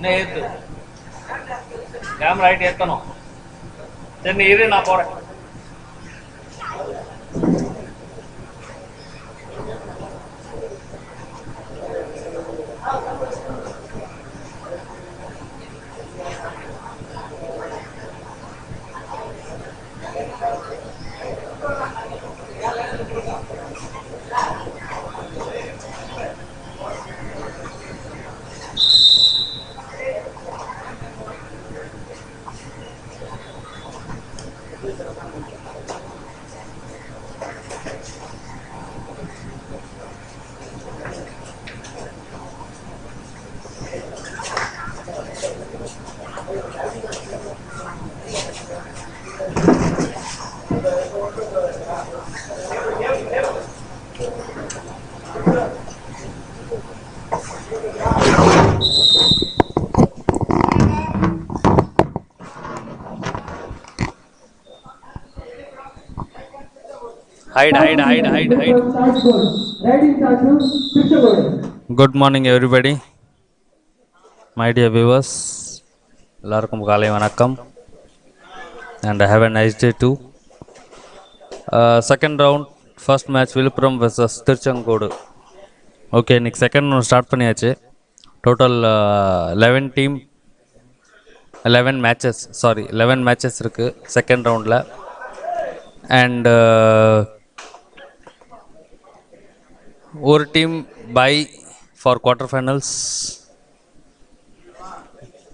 என்ன ஏத்து camera height ஏத்தணும் சரி நீ இரு நான் போறேன் height height height height height good morning everybody my dear viewers எல்லாருக்கும் காலை வணக்கம். And have a nice day too second round first match Villupuram versus Tiruchengode okay இன்னைக்கு செகண்ட் ஒன்று ஸ்டார்ட் பண்ணியாச்சு. Total eleven team eleven matches sorry eleven matches இருக்குது second ரவுண்டில் and ஒரு team bye for quarter finals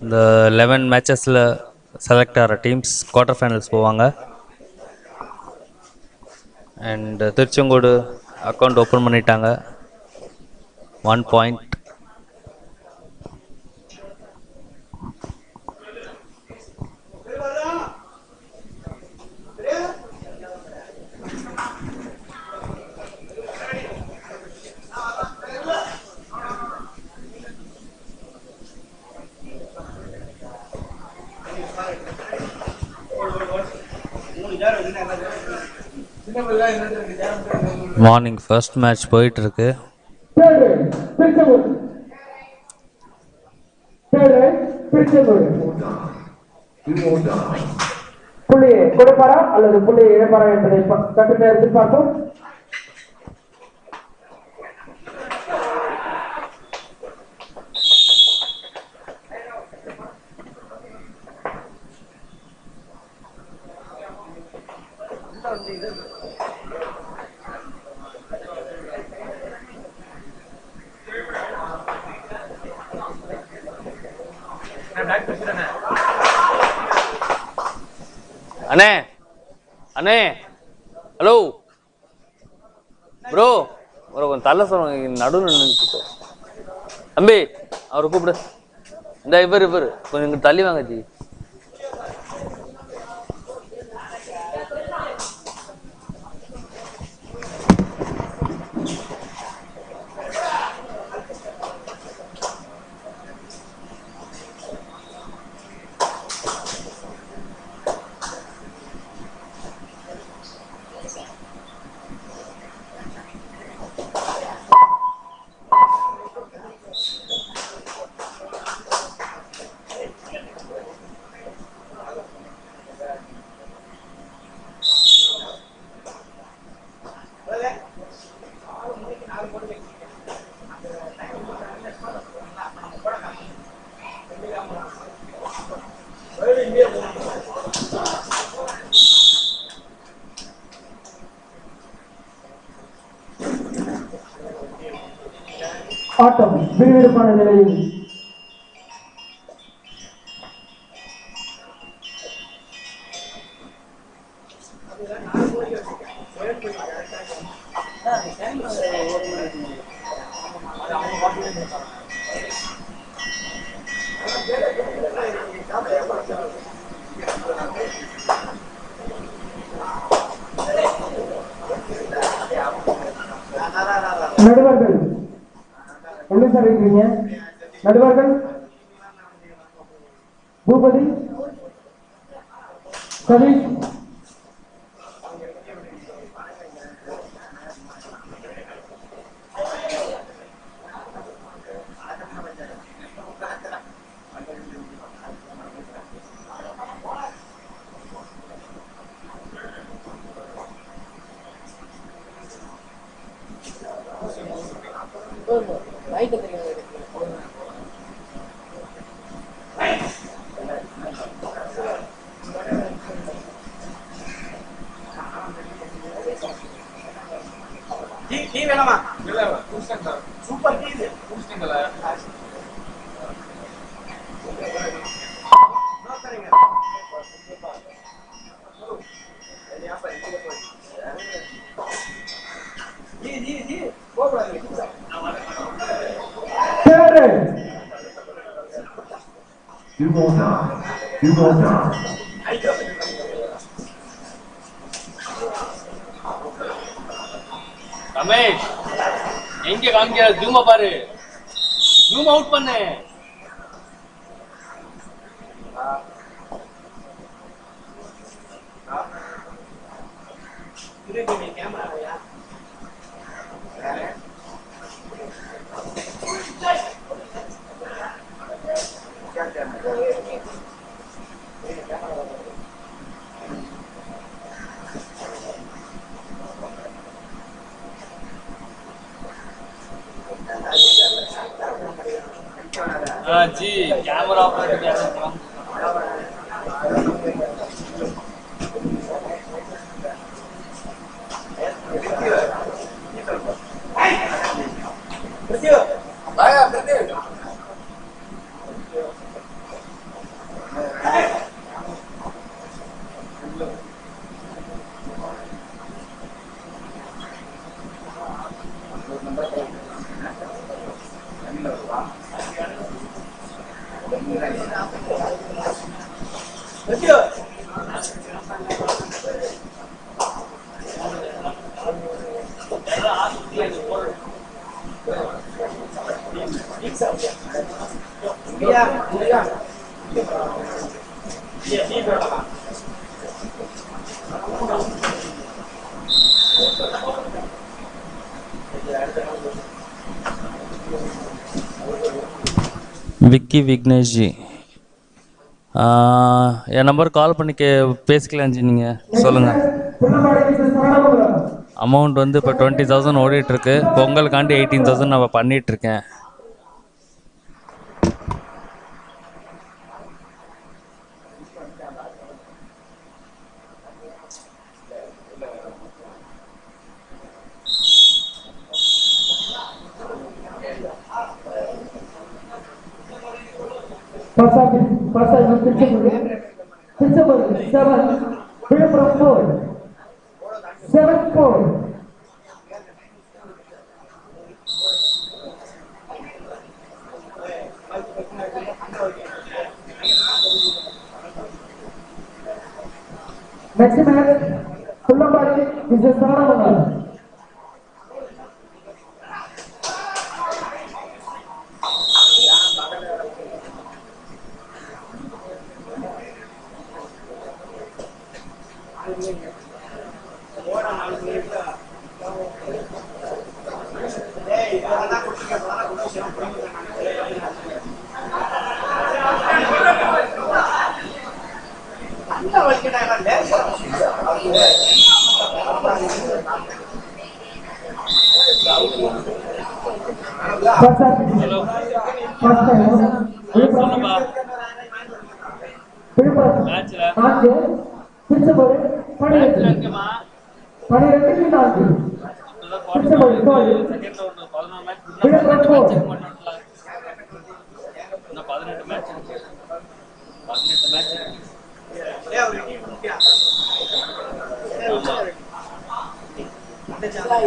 இந்த eleven மேட்சஸில் select ஆகிற teams quarter finals போவாங்க. அண்ட் திருச்செங்கோடு அக்கௌண்ட் ஓப்பன் பண்ணிட்டாங்க. One point morning first match போயிட்டுருக்கு. புள்ளி ரைட் கொடுப்பாரா அல்லது புள்ளி இழப்பாரா என்பதை சற்று நேரத்தில் பார்ப்போம் அண்ணே அண்ணே ஹலோ. ப்ரோ ப்ரோ கொஞ்சம் தள்ள சொல்லுங்க நடுவில் நின்று தம்பி அவரை கூப்பிடு. இந்த இவர் இவர். கொஞ்சம் தள்ளி வாங்க ஜி. விறுவிறுப்பான நிலையில். நடுவர்கள். சார் இருக்கிறீங்க நடுவர்கள் பூபதி சதீஷ் டீ டீ வேணாமா சூப்பர் டீ இது ஜி ஜி ஜி போகக்கூடாது third Two more You Two more Ramesh எங்க காமிக்கிற? ஜூம பாரு. ஜூம் அவுட் பண்ணு. ஆ, ஜி கேமரா ஆபரேட்டர் விக்கி விக்னேஷ் ஜி. என் நம்பர் கால் பண்ணி கே பேசிக்கலாம் நீங்கள் சொல்லுங்கள் அமௌண்ட் வந்து இப்போ டுவெண்ட்டி தௌசண்ட் ஓடிட்டுருக்கு பொங்கலுக்காண்டி எயிட்டீன் தௌசண்ட் நான் பண்ணிகிட்ருக்கேன் பசாபி பசாபி Tiruchengode Tiruchengode seven Villupuram four seven four next match Pullambadi Mrs Saravanapuram பசாபி ஃபர்ஸ்ட் டைம் விழுப்புரம் சொல்லுப்பா விழுப்புரம் மேட்ச்ல நான்கு திருச்செங்கோடு பன்னிரெண்டு எங்கம்மா பன்னிரெண்டுக்கு நான்கு திருச்செங்கோடு கோல் செகண்ட் ரவுண்ட் பதினொரு மேட்ச் விழுப்புரம் ஃபோர் இன்னும் பதினெட்டு மேட்ச் இருக்கு பதினெட்டு மேட்ச் இருக்கு நான்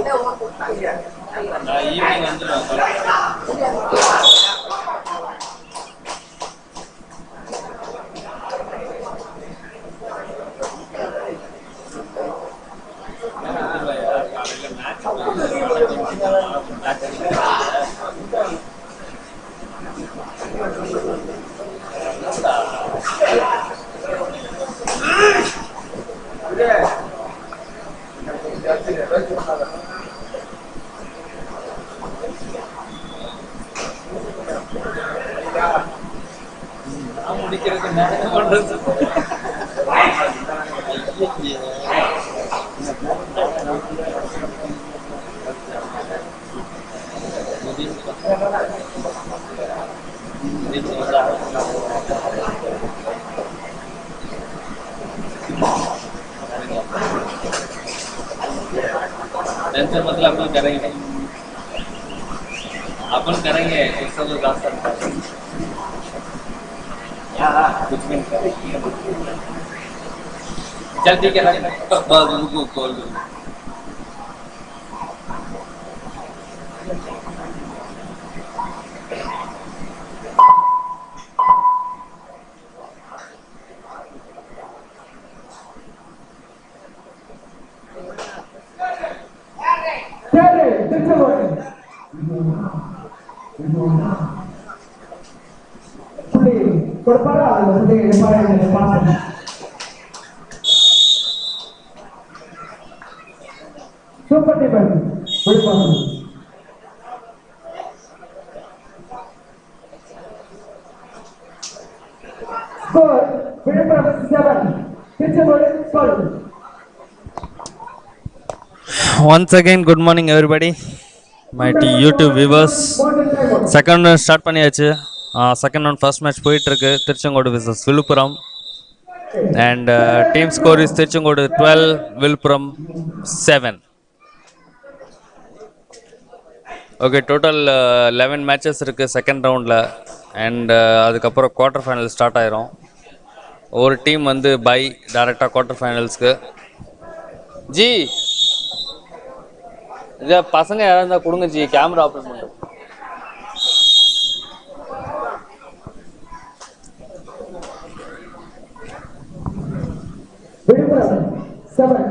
मतलब अपन करेंगे अपन करेंगे एक सब रास्ता निकालेंगे। कुछ भी नहीं। चल ठीक है रुको कॉल करो super டீமர் Villupuram score Villupuram seven Tiruchengode twelve once again good morning everybody my dear YouTube viewers second round start பண்ணியாச்சு. செகண்ட் ரவுண்ட் ஃபர்ஸ்ட் மேட்ச் போயிட்டுருக்கு. Tiruchengode versus Villupuram. And team score is Tiruchengode twelve Villupuram seven okay total eleven matches இருக்குது second ரவுண்டில் and அதுக்கப்புறம் quarter final start ஆயிரும். ஒரு team வந்து by டேரெக்டாக quarter ஃபைனல்ஸ்க்கு G! இதை பசங்க யாராவது இருந்தால் கொடுங்க ஜி கேமரா ஆப்ரேட் பண்ணுறோம் Seven.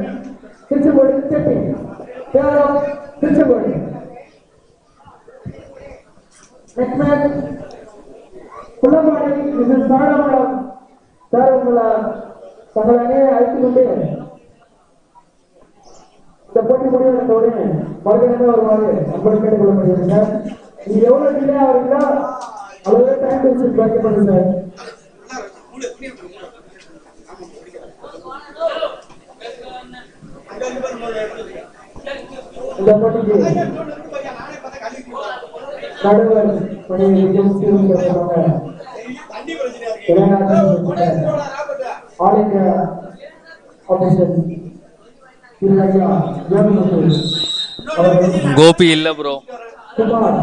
கோபி இல்ல ப்ரோ குமார்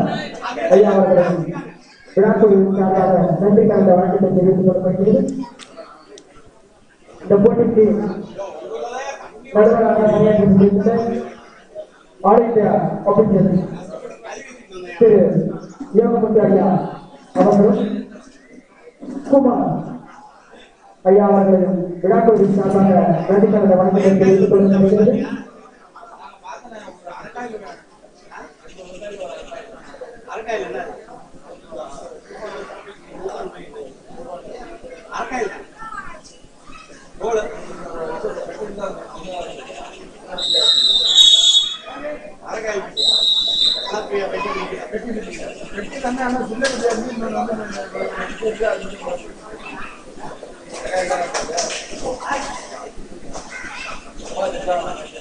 ஐயா அவர்கள் விழாக்குழுவிற்காக நன்றி இந்த போட்டிக்கு நடுவராக பணியாற்றி all India operation Thiru Yogamuthu ஐயா அவர்களும் குமார் ஐயா சார்பாக நன்றி கடந்த வணக்கத்தை தெரிவித்துக் கொள்ளப்படுகிறது Hadi tamam.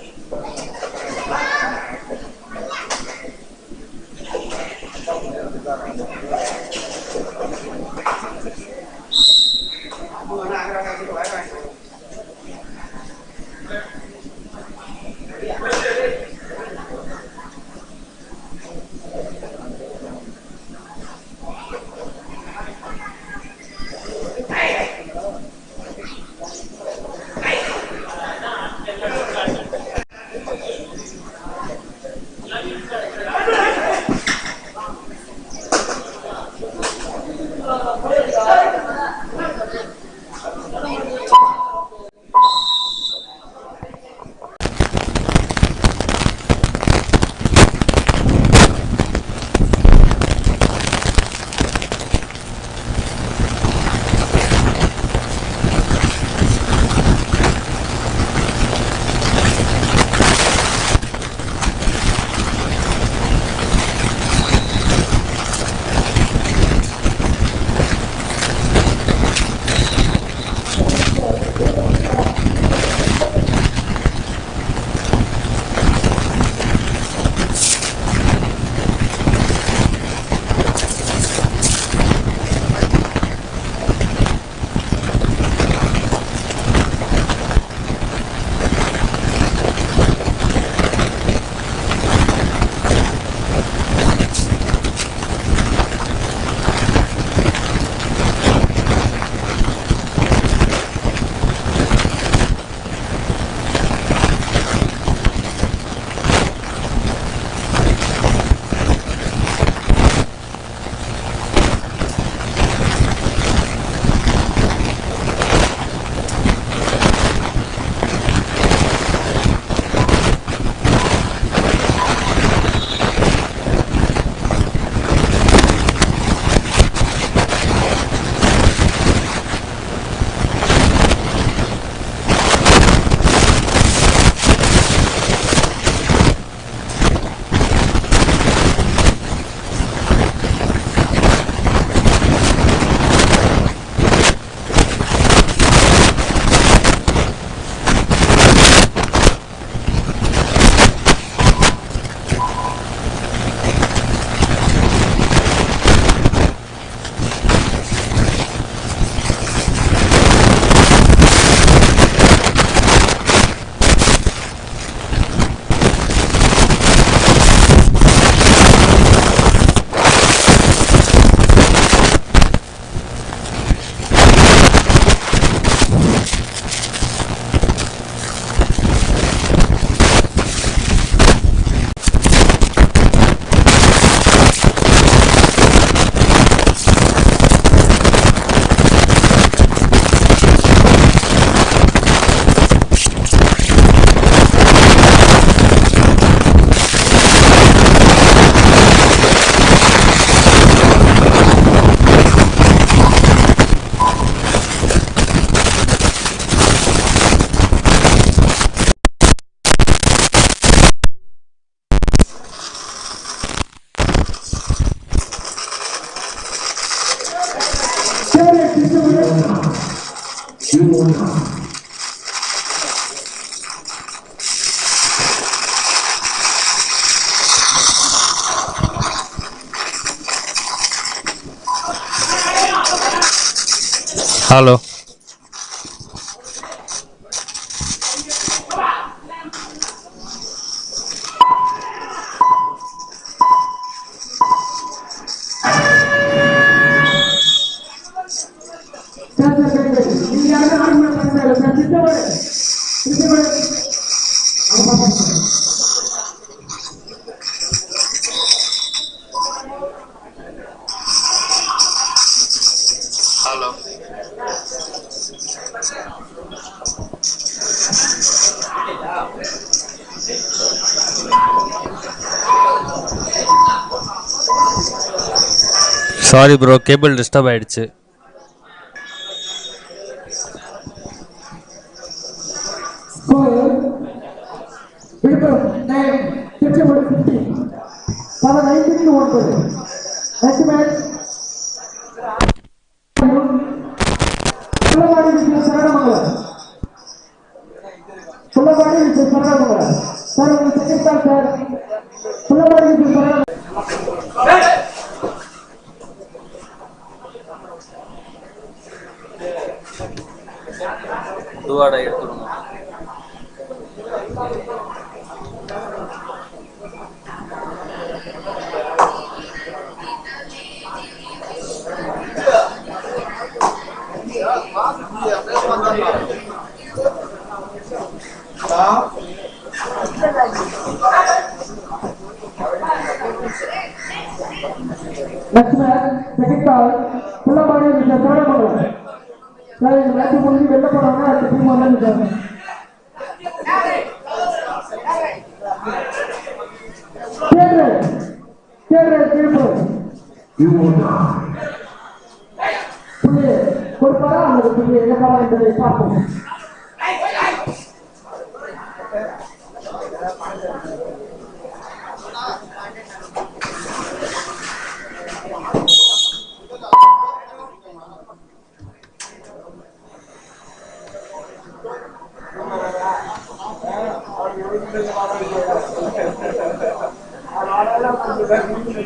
Hello sorry bro cable disturb ஆயிடுச்சு. விழுப்புரம் நைன் திருச்செங்கோடு ஃபிஃப்டி பல நைன்டீன் ஒன்பது next match Sullapadi Vijay Saranamangalam Sullapadi Vijay Saranamangalam sir உங்க second call sir Sullapadi Vijay Saranamangalam துவாடை எடுத்துக்கணும் next match mister call sir இந்த மேட்ச் முடிஞ்சு வெளில போறாங்கன்னா அடுத்த டீம் வந்து சார் கேட்ரு கேட்ரு விழுப்புரம் You will die. புள்ளி கொடுப்பாரா அல்லது புள்ளி இழப்பாரா என்பதை பார்ப்போம். Tiruchengode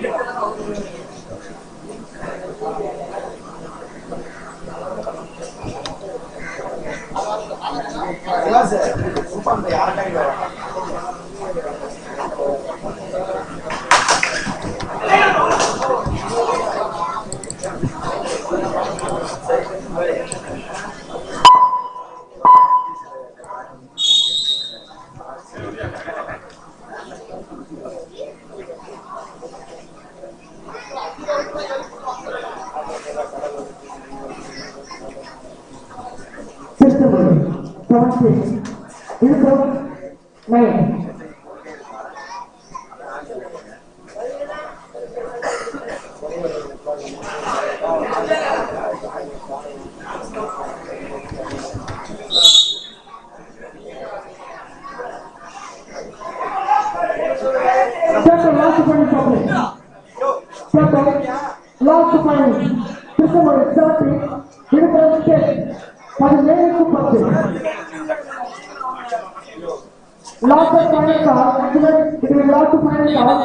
last final call actually இது லாஸ்ட் ஃபைனல் கால்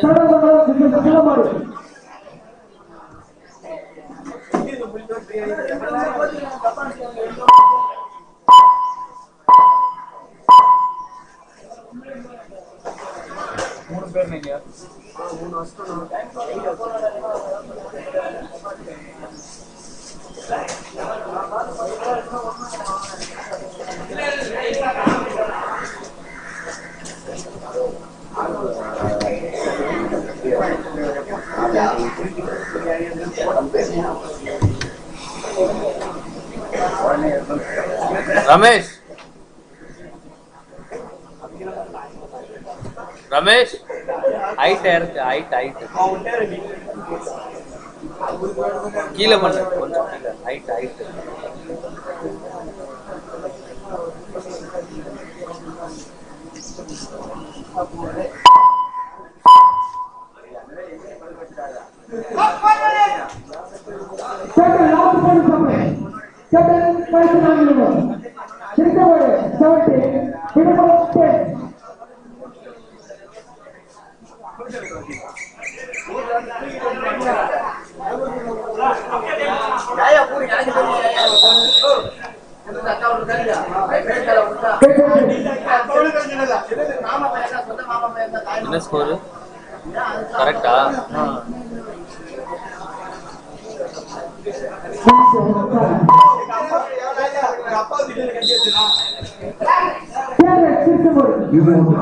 சடங்குகள் இது சிலமாடு ரமேஷ். ரமேஷ். ஹைட் இருக்கு ஹைட் ஹைட் கீழே பண்ணு கொஞ்சம் கீழே. Height height Chapter last captain Mysore Nagendra చెప్తే seventy Tiruchengode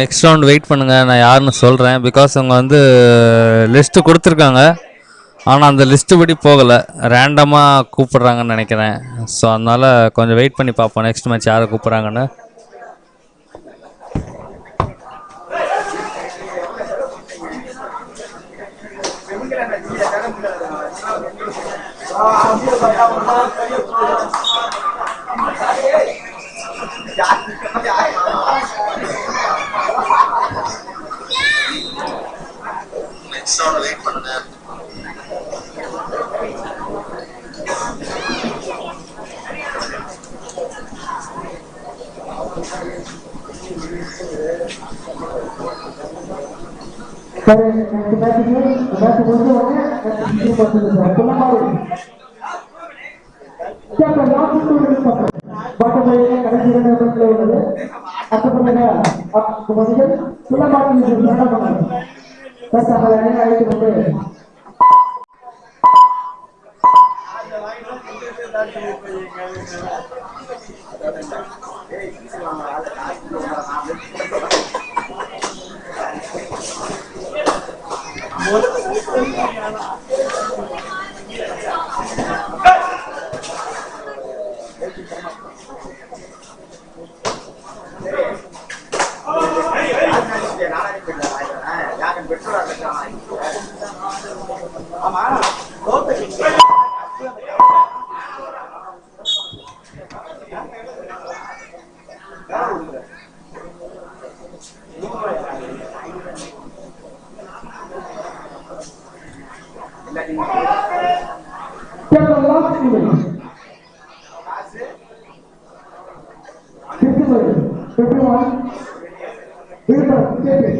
next round wait பண்ணுங்கள் நான் யாருன்னு சொல்கிறேன் பிகாஸ் அவங்க வந்து லிஸ்ட்டு கொடுத்துருக்காங்க. ஆனால் அந்த லிஸ்ட்டு படி போகலை. ரேண்டமாக கூப்பிட்றாங்கன்னு நினைக்கிறேன். ஸோ அதனால் கொஞ்சம் வெயிட் பண்ணி பார்ப்போம். நெக்ஸ்ட் மேட்ச் யாரை கூப்பிட்றாங்கன்னு. சரி நெக்ஸ்ட் மேட்ச்சுக்கு மேட்ச் முடிஞ்ச உடனே நெக்ஸ்ட் பார்த்துக்கலாம் சொல்ல மாதிரி captain last two minutes bottom line கடைசி ரெண்டு நிமிஷத்துல உள்ளது அடுத்தபடியாக மதியம் சொல்ல மாதிரி என்ன பண்ணாங்க 我都个是说一年了我 திருச்சி ஃபிஃப்டி ஒன் விழுப்புரம் கேபி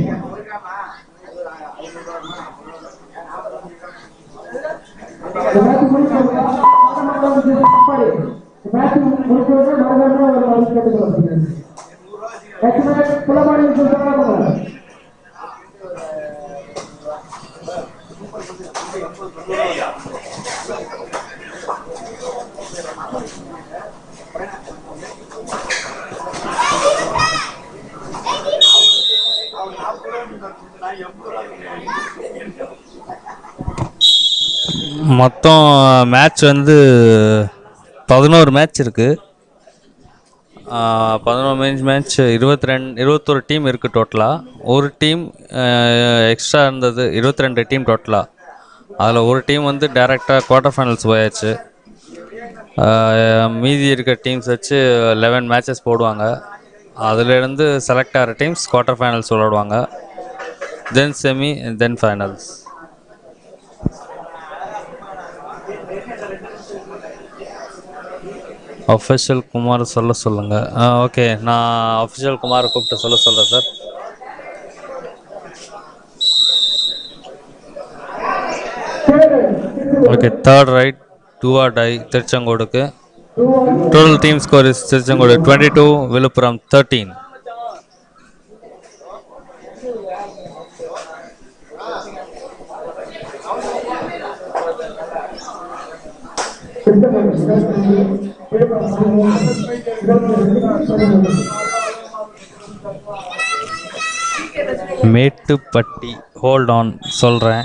இந்த மேட்ச் முடிச்சவங்க மேட்ச் முடிச்சவங்க மறுபடியும் ஒரு வாய்ப்பு கேட்டுக்கொள்ளுங்க நெக்ஸ்ட் மேட்ச் புலமாடி சொல்றாங்க மொத்தம் மேட்ச் வந்து பதினோரு மேட்ச் இருக்குது பதினோரு மேட்ச் மேட்ச் இருபத்தி ரெண்டு இருபத்தொரு டீம் இருக்குது டோட்டலாக ஒரு டீம் எக்ஸ்ட்ரா இருந்தது இருபத்தி ரெண்டு டீம் டோட்டலாக அதில் ஒரு டீம் வந்து டேரெக்டாக குவார்ட்டர் ஃபைனல்ஸ் போயாச்சு. மீதி இருக்க டீம்ஸ் வச்சு லெவன் மேட்சஸ் போடுவாங்க. அதுலேருந்து செலக்ட் ஆகிற டீம்ஸ் குவார்ட்டர் ஃபைனல்ஸ் விளாடுவாங்க. Then semi then finals official Kumar சொல்ல சொல்லுங்கள் ஓகே நான் அஃபிஷியல் குமாரை கூப்பிட்டு சொல்ல சொல்கிறேன் sir okay third raid do or die திருச்செங்கோடுக்கு total team score is Tiruchengode twenty two Villupuram thirteen Thank you. Mettupatti hold on சொல்கிறேன்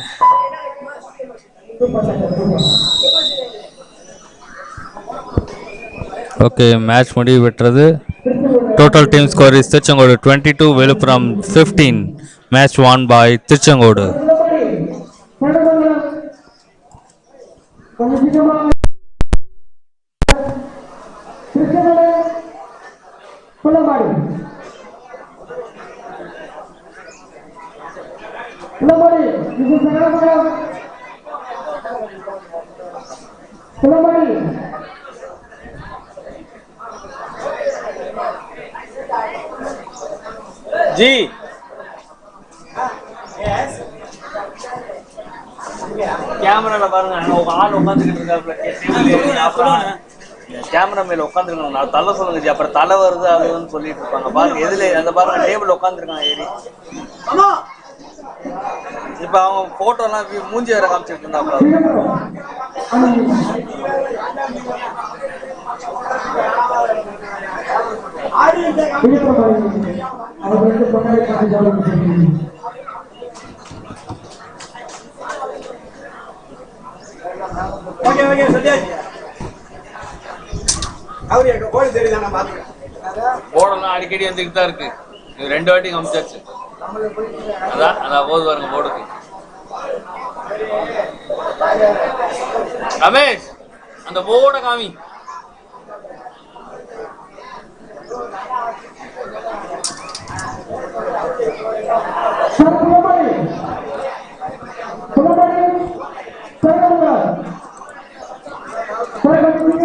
okay match முடிவு பெற்றது. Total team score is Tiruchengode twenty two Villupuram fifteen match won by Tiruchengode. Pullamadi Pullamadi இது ஜி. கேமரால பாருங்க உங்க ஆள் உட்காந்துக்கிட்டு இருக்காப்ல கேமரா மேல உட்காந்துருக்காங்க நான் தலை சொல்லுங்க ஜி. அப்புறம் தலை வருது அது வந்து சொல்லிட்டு இருப்பாங்க. பாருங்க எதுல அந்த பாருங்க டேபிள் உட்காந்துருக்காங்க ஏறி. இப்ப அவங்க போட்டோ எல்லாம் வி- மூஞ்சி வேற காமிச்சிட்டு இருந்தாப்ல. விழுப்புரம் போலீஸ் போர்டெல்லாம் அடிக்கடி வந்துக்கிட்டு தான் இருக்கு. இது ரெண்டு வாட்டி காமிச்சாச்சு அதான் அதான் போது பாருங்க போர்டுக்கு. ரமேஷ் அந்த போட காமி. Thank.